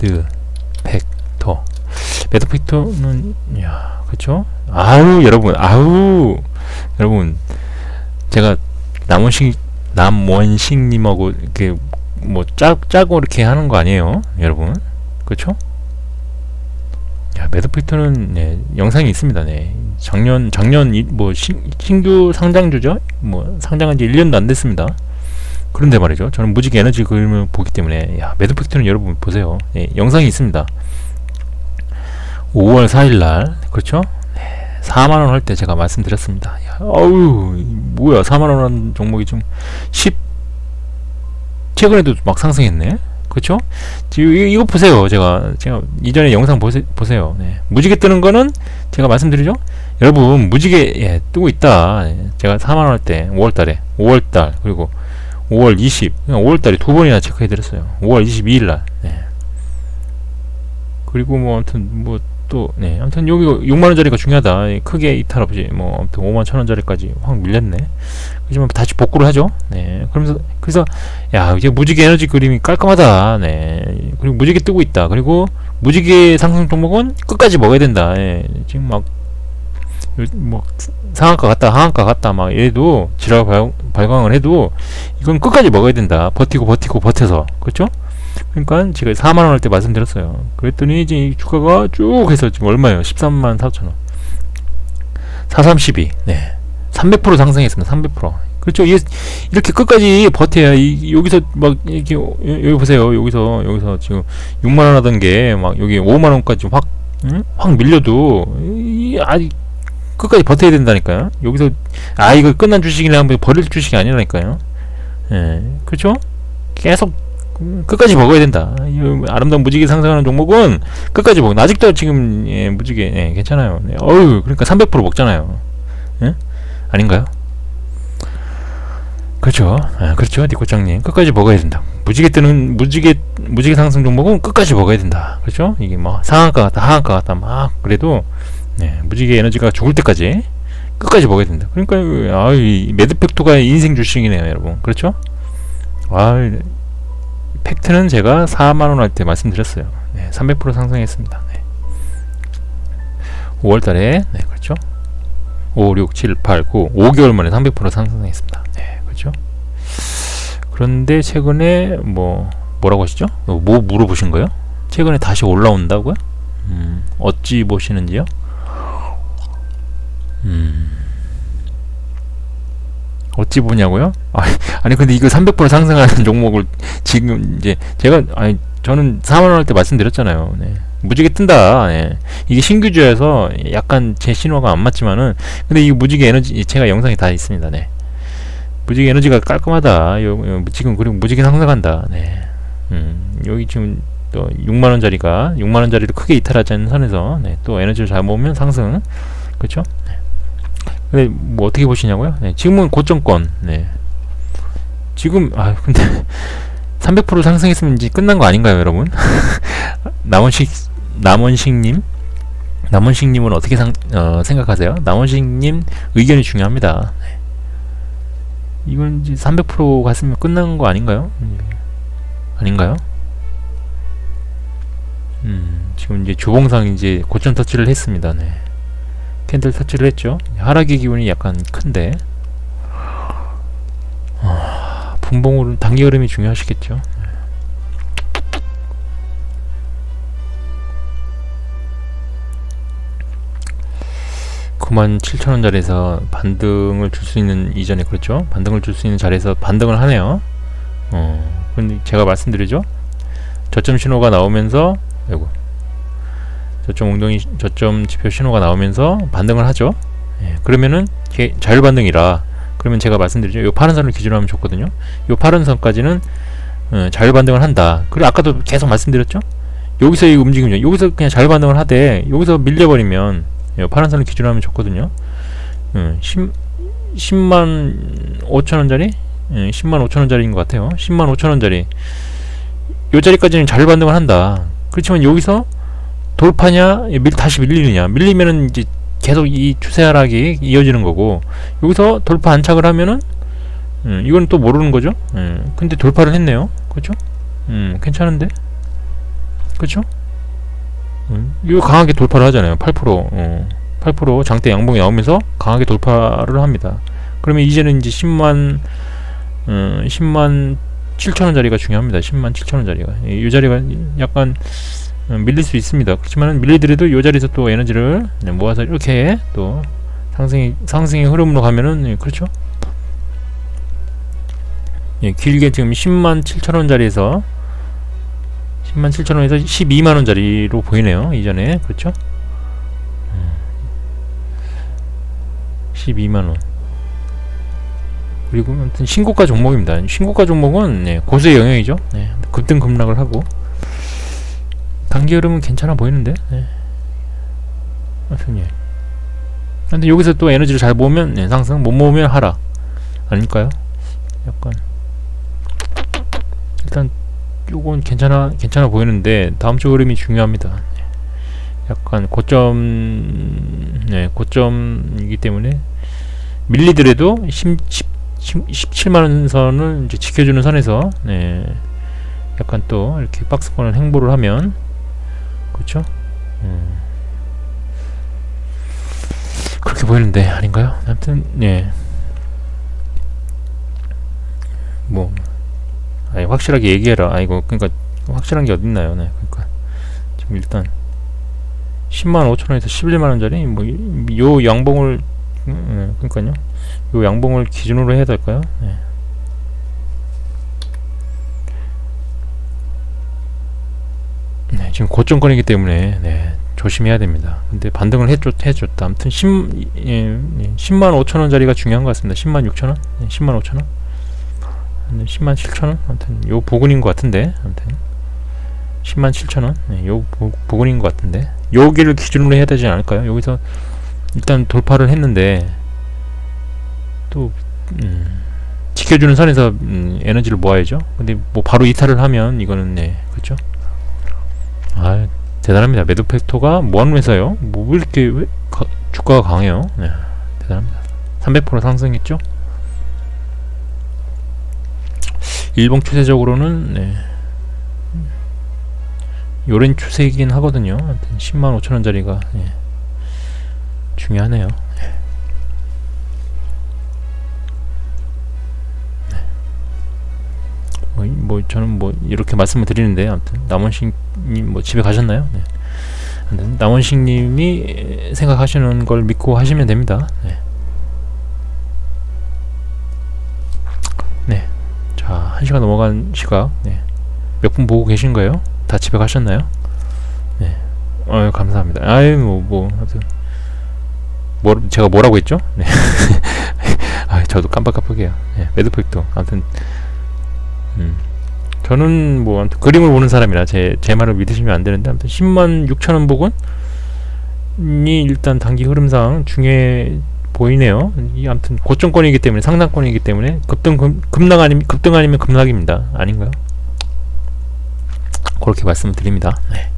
매드 팩터. 매드 팩터는 야 그쵸? 아우 여러분 아우! 여러분 제가 남원식 남원식님하고 이렇게 뭐 짜, 짜고 이렇게 하는 거 아니에요 여러분? 그쵸? 야 매드 팩터는 네, 영상이 있습니다 네. 작년 작년 이, 뭐 신, 신규 상장주죠? 뭐 상장한 지 1년도 안 됐습니다 그런데 말이죠. 저는 무지개 에너지 그림을 보기 때문에 야 매드팩트는 여러분 보세요. 예, 영상이 있습니다. 5월 4일 날 그렇죠? 네, 4만 원 할 때 제가 말씀드렸습니다. 야, 어우 뭐야 4만 원 한 종목이 좀 10 최근에도 막 상승했네. 그렇죠? 지금 이- 이거 보세요. 제가 제가 이전에 영상 보세, 보세요. 네. 무지개 뜨는 거는 제가 말씀드리죠. 여러분 무지개 예, 뜨고 있다. 예, 제가 4만 원 할 때 5월 달에 5월 달 그리고 5월 20, 5월 달에 두 번이나 체크해드렸어요. 5월 22일 날. 네. 그리고 뭐 아무튼 뭐 또 네, 아무튼 여기 6만 원짜리가 중요하다. 예, 크게 이탈 없이 뭐 아무튼 5만 천 원짜리까지 확 밀렸네. 그렇지만 다시 복구를 하죠. 네. 그러면서 그래서 야 이제 무지개 에너지 그림이 깔끔하다. 네. 그리고 무지개 뜨고 있다. 그리고 무지개 상승 종목은 끝까지 먹어야 된다. 예. 지금 막 요- 뭐 상한가 갔다 하한가 갔다 막 얘도 지랄 발, 발광을 해도 이건 끝까지 먹어야 된다. 버티고 버티고 버텨서. 그렇죠? 그러니까 제가 4만 원 할 때 말씀드렸어요. 그랬더니 이제 이 주가가 쭉 해서 지금 얼마예요? 13만 4천 원. 4312. 네. 300% 상승했습니다. 300%. 그렇죠. 이- 이렇게 끝까지 버텨야 이, 여기서 막 이렇게 여- 여기 보세요. 여기서 여기서 지금 6만 원 하던 게 막 여기 5만 원까지 확 응? 확 밀려도 이, 아직 끝까지 버텨야 된다니까요. 여기서 아 이거 끝난 주식이라 한번 버릴 주식이 아니라니까요. 예, 그렇죠? 계속 음, 끝까지 먹어야 된다. 이 아름다운 무지개 상승하는 종목은 끝까지 먹. 아직도 지금 예, 무지개 예, 괜찮아요. 네, 어유 그러니까 300% 먹잖아요. 예? 아닌가요? 그렇죠. 아, 그렇죠. 니코짱님 끝까지 먹어야 된다. 무지개 뜨는 무지개 무지개 상승 종목은 끝까지 먹어야 된다. 그렇죠? 이게 뭐 상한가 같다, 하한가 같다 막 그래도 네, 무지개 에너지가 죽을 때까지 끝까지 먹어야 된다. 그러니까 아, 이 매드팩토가 인생 주식이네요, 여러분. 그렇죠? 아, 팩트는 제가 4만 원 할 때 말씀드렸어요. 네, 300% 상승했습니다. 네. 5월 달에 네, 그렇죠? 5, 6, 7, 8, 9, 5개월 만에 300% 상승했습니다. 네, 그렇죠? 그런데 최근에 뭐 뭐라고 하시죠? 어, 뭐 물어보신 거예요? 최근에 다시 올라온다고요? 음, 어찌 보시는지요? 음. 어찌 보냐고요? 아니, 아니 근데 이거 300% 상승하는 종목을 지금 이제 제가 아니 저는 4만 원 할 때 말씀드렸잖아요. 네. 무지개 뜬다. 네. 이게 신규주에서 약간 제 신호가 안 맞지만은 근데 이 무지개 에너지 제가 영상이 다 있습니다. 네. 무지개 에너지가 깔끔하다. 요, 요, 지금 그리고 무지개 상승한다. 네. 음, 여기 지금 또 6만 원짜리가 6만 원짜리도 크게 이탈하지 않는 선에서 네, 또 에너지를 잘 모으면 상승. 그렇죠? 네. 근데 뭐 어떻게 보시냐고요? 네, 지금은 고점권. 네. 지금 아 근데 300% 상승했으면 이제 끝난 거 아닌가요, 여러분? 남원식 남원식님 남원식님은 어떻게 상, 어, 생각하세요? 남원식님 의견이 중요합니다. 네. 이건 이제 300% 갔으면 끝난 거 아닌가요? 음, 아닌가요? 음, 지금 이제 주봉상 이제 고점 터치를 했습니다. 네. 캔들 터치를 했죠. 하락의 기운이 약간 큰데 아, 분봉으로 단기 흐름이 중요하시겠죠. 9만 7천 원짜리에서 반등을 줄 수 있는 이전에 그렇죠? 반등을 줄 수 있는 자리에서 반등을 하네요. 어, 근데 제가 말씀드리죠. 저점 신호가 나오면서 저점 웅덩이 저점 지표 신호가 나오면서 반등을 하죠. 예, 그러면은 게- 자율 반등이라 그러면 제가 말씀드리죠. 요 파란 선을 기준으로 하면 좋거든요. 요 파란 선까지는 어, 자율 반등을 한다. 그리고 아까도 계속 말씀드렸죠. 여기서 이 움직임이죠. 여기서 그냥 자율 반등을 하되 여기서 밀려버리면 요 파란 선을 기준으로 하면 좋거든요. 음, 10, 10 만 5천 원짜리? 예, 10만 5천 원짜리인 것 같아요. 10만 5천 원짜리. 요 자리까지는 자율 반등을 한다. 그렇지만 여기서 돌파냐, 밀, 다시 밀리느냐. 밀리면은 이제 계속 이 추세 하락이 이어지는 거고, 여기서 돌파 안착을 하면은, 음, 이건 또 모르는 거죠. 음, 근데 돌파를 했네요. 그렇죠? 음, 괜찮은데? 그렇죠? 음, 이거 강하게 돌파를 하잖아요. 8%. 어, 8% 장대 양봉이 나오면서 강하게 돌파를 합니다. 그러면 이제는 이제 10만 어, 10만 7천 원짜리가 중요합니다. 10만 7천 원짜리가 이 자리가 약간 어, 밀릴 수 있습니다. 그렇지만 밀리더라도 이 자리에서 또 에너지를 그냥 모아서 이렇게 또 상승이 상승의 흐름으로 가면은 예, 그렇죠? 예, 길게 지금 10만 7천 원짜리에서 10만 7천 원에서 12만 원짜리로 보이네요. 이전에 그렇죠? 음. 12만 원. 그리고 아무튼 신고가 종목입니다. 신고가 종목은 네, 고수의 영역이죠. 네, 급등 급락을 하고 단기 흐름은 괜찮아 보이는데. 네. 아무튼 예. 근데 여기서 또 에너지를 잘 모으면 네, 상승, 못 모으면 하락 아닐까요? 약간 일단 요건 괜찮아 괜찮아 보이는데 다음 주 흐름이 중요합니다. 네. 약간 고점 네 고점이기 때문에 밀리더라도 10, 10, 17만 원 선을 이제 지켜주는 선에서 네 약간 또 이렇게 박스권을 행보를 하면 그렇죠? 음. 그렇게 보이는데 아닌가요? 아무튼 네. 뭐 아니 확실하게 얘기해라. 아 이거 그러니까 확실한 게 어딨나요? 네. 그러니까 지금 일단 10만 5천 원에서 11만 원짜리 뭐 요 양봉을 음, 네, 그러니까요. 요 양봉을 기준으로 해야 될까요? 네. 네, 지금 고점권이기 때문에 네, 조심해야 됩니다. 근데 반등을 해줬, 해줬다. 아무튼 10, 예, 예, 10만 5천 원짜리가 중요한 것 같습니다. 10만 6천 원? 네, 10만 5천 원? 네, 10만 7천 원? 아무튼 요 부근인 것 같은데 아무튼 10만 7천 원? 네, 요 부, 부근인 것 같은데 여기를 기준으로 해야 되지 않을까요? 여기서 일단 돌파를 했는데 또 음, 지켜주는 선에서 음, 에너지를 모아야죠. 근데 뭐 바로 이탈을 하면 이거는 네 그렇죠. 아 대단합니다. 매도 팩토가 뭐하면서요? 뭐왜 이렇게 왜 가, 주가가 강해요? 네 대단합니다. 300% 상승했죠. 일봉 추세적으로는 네. 요런 추세이긴 하거든요. 하여튼 10만 5천 원짜리가 예. 중요하네요. 뭐, 이- 뭐 저는 뭐 이렇게 말씀을 드리는데 아무튼 남원식님 뭐 집에 가셨나요? 네. 아무튼 남원식님이 생각하시는 걸 믿고 하시면 됩니다. 네. 네. 자, 한 시간 넘어간 시각. 네. 몇 분 보고 계신 거예요? 다 집에 가셨나요? 네. 어, 감사합니다. 아유, 뭐, 뭐, 하여튼. 뭐, 제가 뭐라고 했죠? 네. 아, 저도 깜빡깜빡해요. 네, 매드팩도. 아무튼, 음. 저는 뭐, 아무튼 그림을 보는 사람이라 제, 제 말을 믿으시면 안 되는데, 아무튼 10만 6천 원 부근이 일단 단기 흐름상 중요해 보이네요. 이 아무튼 고점권이기 때문에 상당권이기 때문에 급등 급, 급락 아니면 급등 아니면 급락입니다. 아닌가요? 그렇게 말씀을 드립니다. 네.